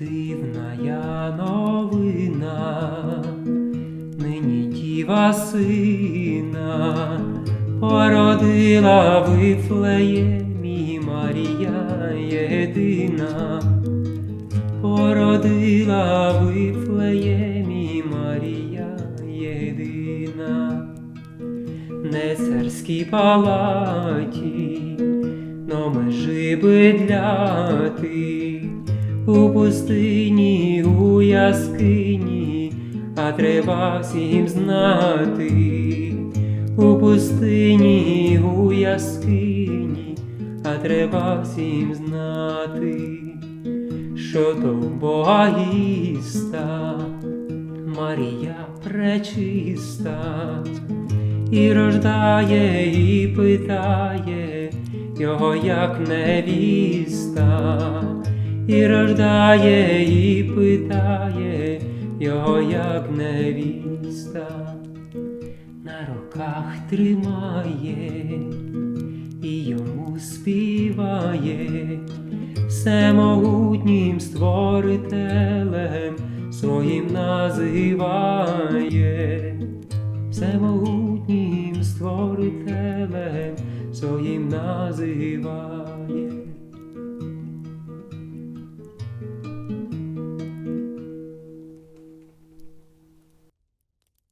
дивна новина, нині діва сина породила вифлеємі Марія єдина, породила вифлеємі Марія єдина, не царській палаті, но межи бидляти у пустині, у яскині, а треба всім знати, у пустині, у яскині, а треба всім знати, що то Бога іста, Марія пречиста, і рождає, і питає його як невіста, і рождає, і питає його як невіста, на руках тримає і йому співає, всемогутнім створителем своїм називає, всемогутнім створителем своїм називає.